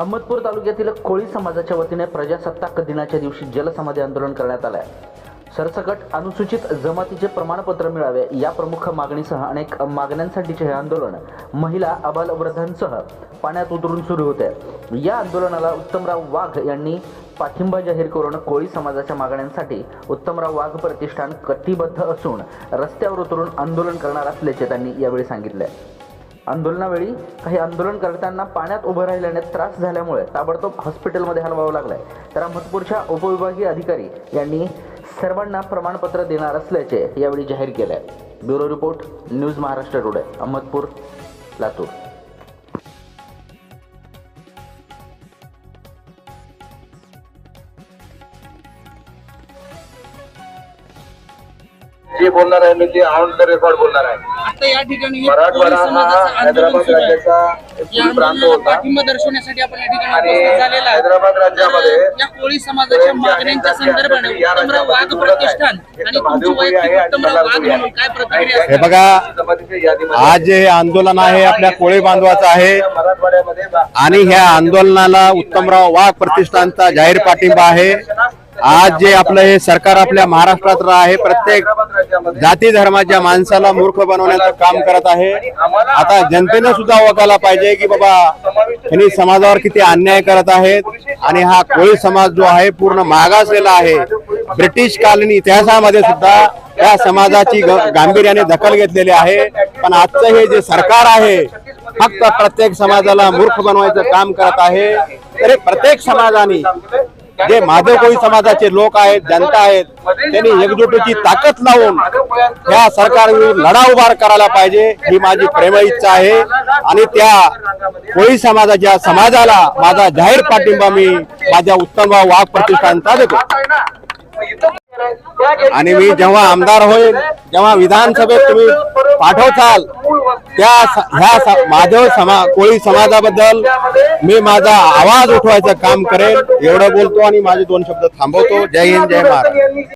अहमदपूर तालुक्यातील कोळी समाजाच्या वतीने प्रजासत्ताक दिनाच्या दिवशी जलसमाधी आंदोलन करण्यात आलं आहे सरसकट अनुसूचित जमातीचे प्रमाणपत्र मिळावे या प्रमुख मागणीसह अनेक मागण्यांसाठीचे हे आंदोलन महिला अबालवृद्धांसह पाण्यात उतरून सुरू होते. या आंदोलनाला उत्तमराव वाघ यांनी पाठिंबा जाहीर करून कोळी समाजाच्या मागण्यांसाठी उत्तमराव वाघ प्रतिष्ठान कटिबद्ध असून रस्त्यावर उतरून आंदोलन करणार असल्याचे त्यांनी यावेळी सांगितले. आंदोलनावेळी काही आंदोलन करताना पाण्यात उभं राहिल्याने त्रास झाल्यामुळे ताबडतोब हॉस्पिटलमध्ये हलवावं लागलंय. तर अहमदपूरच्या उपविभागीय अधिकारी यांनी सर्वांना प्रमाणपत्र देणार असल्याचे यावेळी जाहीर केले bureau report news Maharashtra today Ahmedpur Latur. जे बोलणार आहे मी ते ऑन द रेकॉर्ड बोलणार आहे आता या ठिकाणी मराठवाडा कोळी हा आंदोलन हैदराबाद सुरू आहे. राज्याचा एक या मूळ प्रांत आंदोलनाला होता पाठिंबा दर्शवण्यासाठी आपण या ठिकाणी आणि उपस्थित झालेला आहे. हैदराबाद राज्यामध्ये तर या कोळी समाजाच्या मागण्यांच्या संदर्भाने या उत्तमराव वाघ राज्यामध्ये प्रतिष्ठान एक आणि तर तुमची महादेवपुरी आहे वैयक्तिक आणि उत्तमराव वाघ बल्लारपुरी म्हणून आहे. काय प्रतिक्रिया आणि असेल? हे बघा, जमातीच्या यादीमध्ये आज हे आंदोलन आहे आपल्या कोळी बांधवाचं आहे मराठवाड्यामध्ये बा- आणि ह्या आंदोलनाला उत्तमराव वाघ प्रतिष्ठानचा जाहीर पाठिंबा आहे आज जे आपलं हे सरकार आपल्या महाराष्ट्रात आहे प्रत्येक जाती धर्माच्या माणसाला मूर्ख बनवण्याचं काम करत आहे. आता जनतेनं सुद्धा ओळखायला पाहिजे की बाबा यांनी समाजावर किती अन्याय करत आहेत. आणि हा कोळी समाज जो आहे पूर्ण मागासलेला आहे. ब्रिटिश कालीन इतिहासामध्ये सुद्धा या समाजाची ग- गांभीर्याने दखल घेतलेली आहे. पण आजचं हे जे सरकार आहे फक्त प्रत्येक समाजाला मूर्ख बनवायचं काम करत आहे. तरी प्रत्येक समाजाने जे माधव कोळी समाजाचे लोक आहेत जनता आहेत त्यांनी एकजुटीची ताकद लावून या सरकारविरुद्ध लढा उभार करायला पाहिजे ही माझी प्रेम इच्छा आहे. आणि त्या कोळी समाजाच्या समाजाला माझा जाहीर पाठिंबा मी माझ्या उत्तमराव वाघ प्रतिष्ठानचा देतो. आणि मी जेव्हा आमदार होईल जेव्हा विधानसभेत तुम्ही पाठवताल त्या ह्या स- माधव समा कोळी समाजाबद्दल मी माझा आवाज उठवायचं काम करेन एवढं बोलतो आणि माझे दोन शब्द थांबवतो. जय हिंद जय महाराज